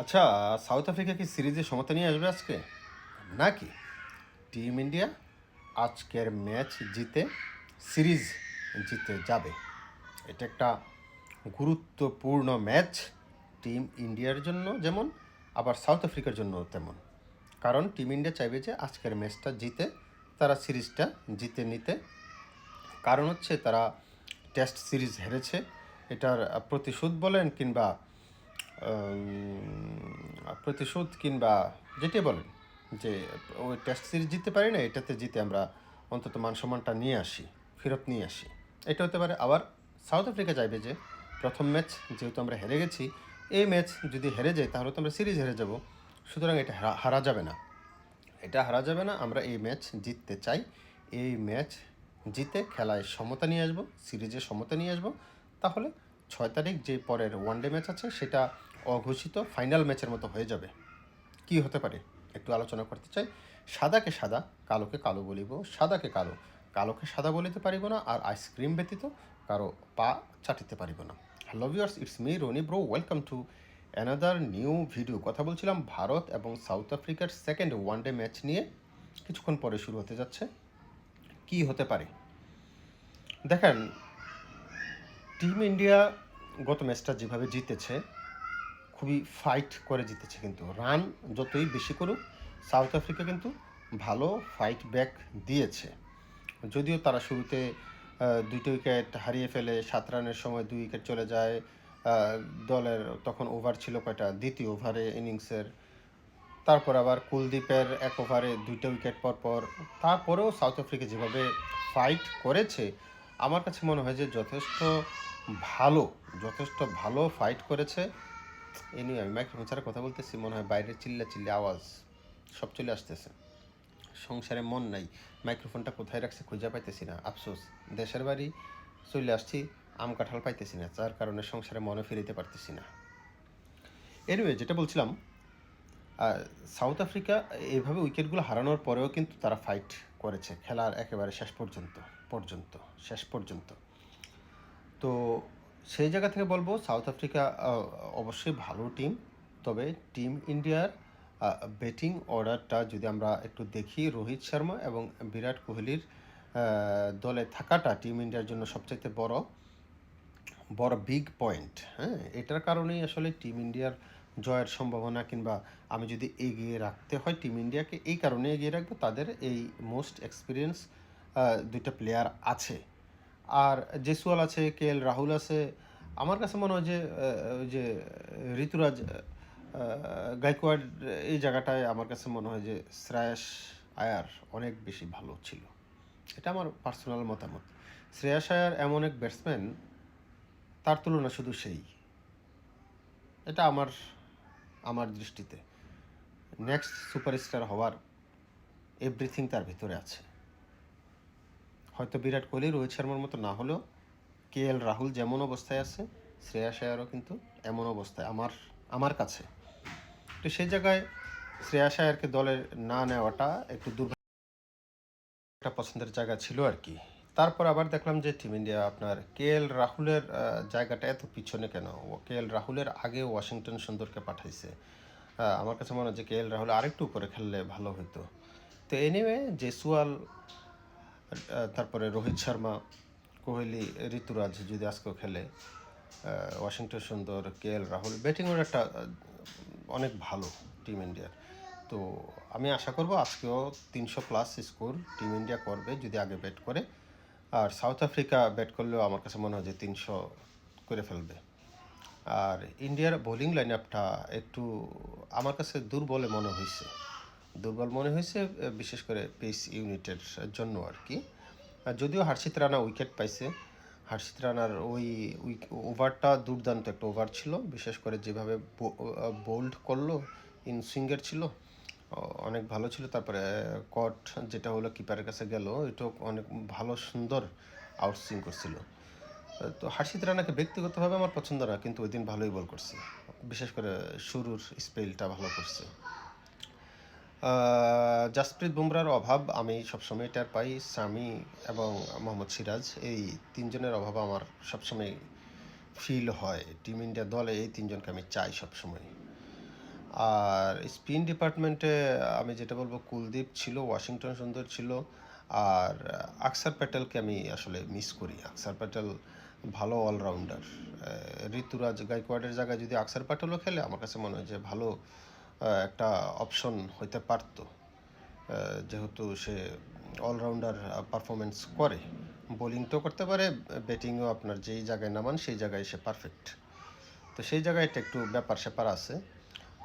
আচ্ছা south Africa কি সিরিজে সমতা নিয়ে আসবে আজকে? নাকি? টিম ইন্ডিয়া আজকের ম্যাচ জিতে সিরিজ জিতে যাবে। এটা একটা গুরুত্বপূর্ণ ম্যাচ টিম ইন্ডিয়ার জন্য যেমন, আবার সাউথ আফ্রিকার জন্য তেমন। কারণ টিম ইন্ডিয়া চাইবে যে আজকের ম্যাচটা জিতে, তারা সিরিজটা জিতে নিতে। কারণ হচ্ছে, তারা টেস্ট সিরিজ হেরেছে। এটার প্রতিশোধ বলেন কিংবা প্রতিশোধ কিংবা যেটাই বলেন যে, ওই টেস্ট সিরিজ জিততে পারি না, এটাতে জিতে আমরা অন্তত মান সম্মানটা নিয়ে আসি, ফেরত নিয়ে আসি। এটা হতে পারে আবার সাউথ আফ্রিকা চাইবে যে, প্রথম ম্যাচ যেহেতু আমরা হেরে গেছি, এই ম্যাচ যদি হেরে যাই তাহলে তো আমরা সিরিজ হেরে যাব, সুতরাং এটা হারা- হারা যাবে না। এটা হারা যাবে না, আমরা এই ম্যাচ জিততে চাই, এই ম্যাচ জিতে খেলায় সমতা নিয়ে আসব সিরিজে সমতা নিয়ে আসব, তাহলে ছয় তারিখ যে পরের ওয়ানডে ম্যাচ আছে, সেটা অঘোষিত ফাইনাল ম্যাচের মতো হয়ে যাবে। কি হতে পারে? একটু আলোচনা করতে চাই। সাদাকে সাদা, কালোকে কালো বলিব। সাদাকে কালো, কালোকে সাদা বলিতে পারিব না আর আইসক্রিম ব্যতীত কারও পা চাটিতে পারিব না। Hello viewers it's me Roni bro welcome to another new video কথা বলছিলাম ভারত এবং সাউথ আফ্রিকার সেকেন্ড ওয়ানডে ম্যাচ নিয়ে। কিছুক্ষণ পরে শুরু হতে যাচ্ছে। কি হতে পারে? দেখেন টিম ইন্ডিয়া গত ম্যাচটা যেভাবে জিতেছে খুবই ফাইট করে জিতেছে কিন্তু। রান যতই বেশি করুক সাউথ আফ্রিকা কিন্তু ভালো ফাইট ব্যাক দিয়েছে। যদিও তারা শুরুতে দুইটা উইকেট হারিয়ে ফেলে, সাত রানের সময় দুই উইকেট চলে যায় দলের তখন ওভার ছিল কয়টা? দ্বিতীয় ওভারে ইনিংসের তারপর আবার কুলদীপের এক ওভারে দুইটা উইকেট পর পর। তারপরেও সাউথ আফ্রিকা যেভাবে ফাইট করেছে, আমার কাছে মনে হয় যে যথেষ্ট ভালো যথেষ্ট ভালো ফাইট করেছে। এ নিয়ে আমি মাইক্রোফোন ছাড়া কথা বলতেছি, মনে হয় বাইরে চিল্লা চিল্লা আওয়াজ সব চলে আসতেছে। সংসারে মন নাই মাইক্রোফোনটা কোথায় রাখছে খুঁজে পাইতেছি না। আফসোস, দেশের বাড়ি চলে আসছি, আম কাঁঠাল পাইতেছি না, যার কারণে সংসারে মনে ফিরিতে পারতেছি না। এনিওয়ে যেটা বলছিলাম সাউথ আফ্রিকা এইভাবে উইকেটগুলো হারানোর পরেও কিন্তু তারা ফাইট করেছে, খেলার একেবারে শেষ পর্যন্ত পর্যন্ত, শেষ পর্যন্ত। তো সেই জায়গা থেকে বলব সাউথ আফ্রিকা অবশ্যই ভালো টিম তবে টিম ইন্ডিয়ার ব্যাটিং অর্ডারটা যদি আমরা একটু দেখি, রোহিত শর্মা এবং বিরাট কোহলির দলে থাকাটা টিম ইন্ডিয়ার জন্য সবচাইতে বড় বড় বিগ পয়েন্ট হ্যাঁ এটার কারণেই আসলে টিম ইন্ডিয়ার জয়ের সম্ভাবনা কিংবা আমি যদি এগিয়ে রাখতে হয় টিম ইন্ডিয়াকে এই কারণে এগিয়ে রাখব, তাদের এই মোস্ট এক্সপিরিয়েন্স দুইটা প্লেয়ার আছে। আর জেসুয়াল আছে, কে এল রাহুল আছে। আমার কাছে মনে হয় যে যে ঋতুরাজ গাইকোয়াড এই জায়গাটায় আমার কাছে মনে হয় যে শ্রেয়াস আয়ার অনেক বেশি ভালো ছিল। এটা আমার পার্সোনাল মতামত। শ্রেয়াস আয়ার এমন এক ব্যাটসম্যান তার তুলনা শুধু সেই। এটা আমার আমার দৃষ্টিতে। নেক্সট সুপারস্টার হওয়ার এভরিথিং তার ভিতরে আছে। হয়তো বিরাট কোহলি রোহিত শর্মার মতো না হলেও কে এল রাহুল যেমন অবস্থায় আছে শ্রেয়া আয়ারও কিন্তু এমন অবস্থায় আমার আমার কাছে। তো সেই জায়গায় শ্রেয়া আয়ারকে দলে না নেওয়াটা একটু দুর্ভাগ্য একটা পছন্দের জায়গা ছিল আর কি। তারপর আবার দেখলাম যে টিম ইন্ডিয়া আপনার কে এল রাহুলের জায়গাটা এত পিছনে কেন? কে এল রাহুলের আগে ওয়াশিংটন সুন্দরকে পাঠাইছে। আমার কাছে মনে হয় যে কে এল রাহুল আরেকটু উপরে খেললে ভালো হতো তো এনিওয়ে জেসওয়াল আহ, তারপরে রোহিত শর্মা, কোহলি, ঋতুরাজ যদি আজকেও খেলে ওয়াশিংটন সুন্দর কে এল রাহুল ব্যাটিং অর্ডারটা অনেক ভালো টিম ইন্ডিয়ার তো আমি আশা করব আজকেও তিনশো প্লাস স্কোর টিম ইন্ডিয়া করবে যদি আগে ব্যাট করে। আর সাউথ আফ্রিকা ব্যাট করলেও আমার কাছে মনে হয় যে তিনশো করে ফেলবে। আর ইন্ডিয়ার বোলিং লাইন আপটা একটু আমার কাছে দুর্বলে মনে হয়েছে দুর্বল মনে হয়েছে বিশেষ করে পেস ইউনিটের জন্য আর কি। যদিও হার্ষিত রানা উইকেট পাইছে, হার্ষিত রানার ওই ওভারটা দুর্দান্ত একটা ওভার ছিল, বিশেষ করে যেভাবে বোল্ড করল, ইন সুইঙ্গের ছিল অনেক ভালো ছিল। তারপরে কট যেটা হলো কিপারের কাছে গেল, এটাও অনেক ভালো, সুন্দর আউটসুইং করছিল। তো হার্ষিত রানাকে ব্যক্তিগতভাবে আমার পছন্দ না, কিন্তু ওই দিন ভালোই বল করছে। বিশেষ করে শুরুর স্পেলটা ভালো করছে। জাসপ্রীত বুমরার অভাব আমি সবসময় টের পাই সামি এবং মোহাম্মদ সিরাজ, এই তিনজনের অভাব আমার সবসময় ফিল হয়। টিম ইন্ডিয়া দলে এই তিনজনকে আমি চাই সবসময়। আর স্পিন ডিপার্টমেন্টে আমি যেটা বলব, কুলদীপ ছিল, ওয়াশিংটন সুন্দর ছিল, আর আকসার প্যাটেলকে আমি আসলে মিস করি। আকসার প্যাটেল ভালো অলরাউন্ডার ঋতুরাজ গাইকোয়াডের জায়গায় যদি আকসার প্যাটেলও খেলে, আমার কাছে মনে হয় যে ভালো একটা অপশন হইতে পারতো। যেহেতু সে অলরাউন্ডার পারফরমেন্স করে বোলিং তো করতে পারে ব্যাটিংও আপনার যেই জায়গায় নামান, সেই জায়গায় সে পারফেক্ট তো সেই জায়গায় এটা একটু ব্যাপার স্যাপার আছে।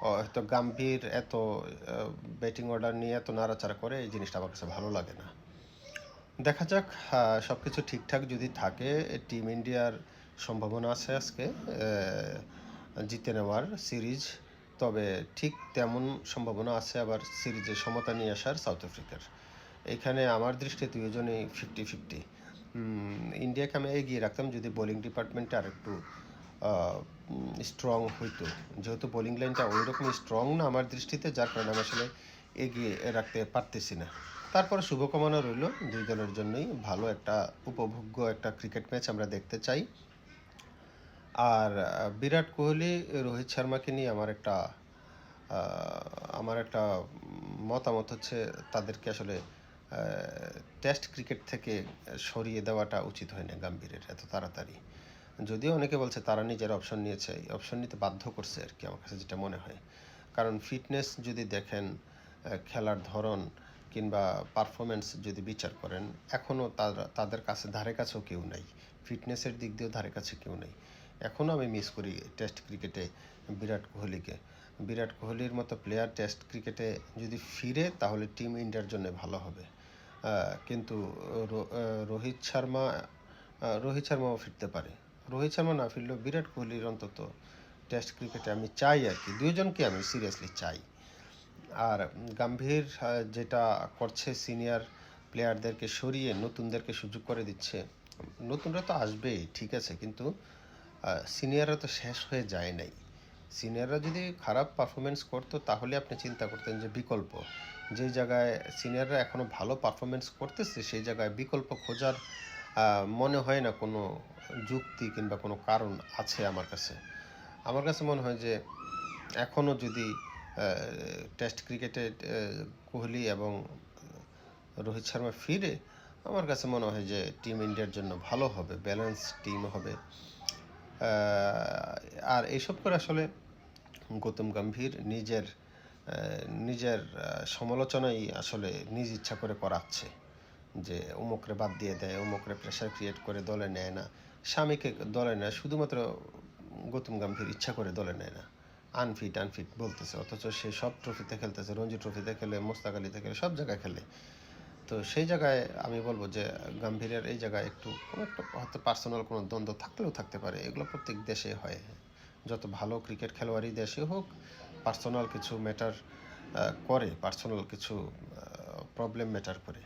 হয়তো গাম্ভীর এত ব্যাটিং অর্ডার নিয়ে এত নাড়াচাড়া করে এই জিনিসটা আমার কাছে ভালো লাগে না। দেখা যাক সব কিছু ঠিকঠাক যদি থাকে টিম ইন্ডিয়ার সম্ভাবনা আছে আজকে জিতে নেওয়ার সিরিজ তবে ঠিক তেমন সম্ভাবনা আছে আবার সিরিজে সমতা নিয়ে আসার সাউথ আফ্রিকার। এখানে আমার দৃষ্টিতে দুজনেই ফিফটি ফিফটি। ইন্ডিয়াকে আমি এগিয়ে রাখতাম যদি বোলিং ডিপার্টমেন্টে আর একটু স্ট্রং হইতো। যেহেতু বোলিং লাইনটা ওই রকম স্ট্রং না আমার দৃষ্টিতে, যার কারণে আমি আসলে এগিয়ে রাখতে পারতেছি না। তারপরে শুভকামনা রইল দুই দলের জন্যই ভালো একটা উপভোগ্য একটা ক্রিকেট ম্যাচ আমরা দেখতে চাই। আর বিরাট কোহলি, রোহিত শর্মাকে নিয়ে আমার একটা আমার একটা মতামত হচ্ছে তাদেরকে আসলে টেস্ট ক্রিকেট থেকে সরিয়ে দেওয়াটা উচিত হয় না গাম্ভীরের এত তাড়াতাড়ি। যদিও অনেকে বলছে তারা নিজের অপশন নিয়েছে অপশন নিতে বাধ্য করছে আর কি আমার কাছে যেটা মনে হয়। কারণ ফিটনেস যদি দেখেন খেলার ধরন কিংবা পারফরমেন্স যদি বিচার করেন এখনও তাদের কাছে ধারে কাছেও কেউ নাই। ফিটনেসের দিক দিয়েও ধারে কাছে কেউ নেই। এখনও আমি মিস করি টেস্ট ক্রিকেটে বিরাট কোহলিকে। বিরাট কোহলির মতো প্লেয়ার টেস্ট ক্রিকেটে যদি ফিরে, তাহলে টিম ইন্ডিয়ার জন্য ভালো হবে। কিন্তু রোহিত শর্মা রোহিত শর্মাও ফিরতে পারে। রোহিত শর্মা না ফিরলেও বিরাট কোহলির অন্তত টেস্ট ক্রিকেটে আমি চাই আর কি। দুজনকে আমি সিরিয়াসলি চাই। আর গাম্ভীর যেটা করছে সিনিয়র প্লেয়ারদেরকে সরিয়ে, নতুনদেরকে সুযোগ করে দিচ্ছে, নতুনরা তো আসবেই, ঠিক আছে, কিন্তু সিনিয়ররা তো শেষ হয়ে যায় নাই। সিনিয়ররা যদি খারাপ পারফরমেন্স করতো, তাহলে আপনি চিন্তা করতেন যে বিকল্প। যে জায়গায় সিনিয়ররা এখনও ভালো পারফরমেন্স করতেছে, সেই জায়গায় বিকল্প খোঁজার মনে হয় না কোনো যুক্তি কিংবা কোনো কারণ আছে আমার কাছে। আমার কাছে মনে হয় যে এখনও যদি টেস্ট ক্রিকেটে কোহলি এবং রোহিত শর্মা ফিরে, আমার কাছে মনে হয় যে টিম ইন্ডিয়ার জন্য ভালো হবে ব্যালেন্স টিম হবে। আর এইসব করে আসলে গৌতম গম্ভীর নিজের নিজের সমালোচনাই আসলে নিজ ইচ্ছা করে করাচ্ছে। যে অমুকরে বাদ দিয়ে দেয়, অমুকরে প্রেশার ক্রিয়েট করে দলে নেয় না। স্বামীকে দলে নেয়, শুধুমাত্র গৌতম গম্ভীর ইচ্ছা করে দলে নেয় না। আনফিট আনফিট বলতেছে, অথচ সে সব ট্রফিতে খেলতেছে, রঞ্জি ট্রফিতে খেলে, মোস্তাক আলীতে খেলে, সব জায়গায় খেলে। তো সেই জায়গায় আমি বলব যে গাম্ভীরের এই জায়গায় একটু কোনো একটা হয়তো পার্সোনাল কোনো দ্বন্দ্ব থাকলেও থাকতে পারে, এগুলো প্রত্যেক দেশে হয়। যত ভালো ক্রিকেট খেলোয়াড়ই দেশে হোক পার্সোনাল কিছু ম্যাটার করে পার্সোনাল কিছু প্রবলেম ম্যাটার করে।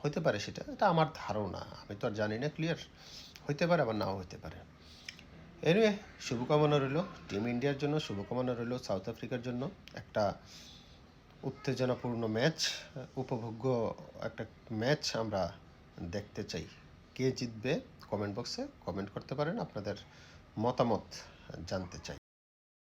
হইতে পারে সেটা, এটা আমার ধারণা, আমি তো আর জানি না ক্লিয়ার হইতে পারে আবার নাও হইতে পারে। এনিওয়ে শুভকামনা রইল টিম ইন্ডিয়ার জন্য শুভকামনা রইল সাউথ আফ্রিকার জন্য। একটা উত্তেজনাপূর্ণ ম্যাচ, উপভোগ্য একটা ম্যাচ আমরা দেখতে চাই। কে জিতবে? কমেন্ট বক্সে কমেন্ট করতে পারেন, আপনাদের মতামত জানতে চাই।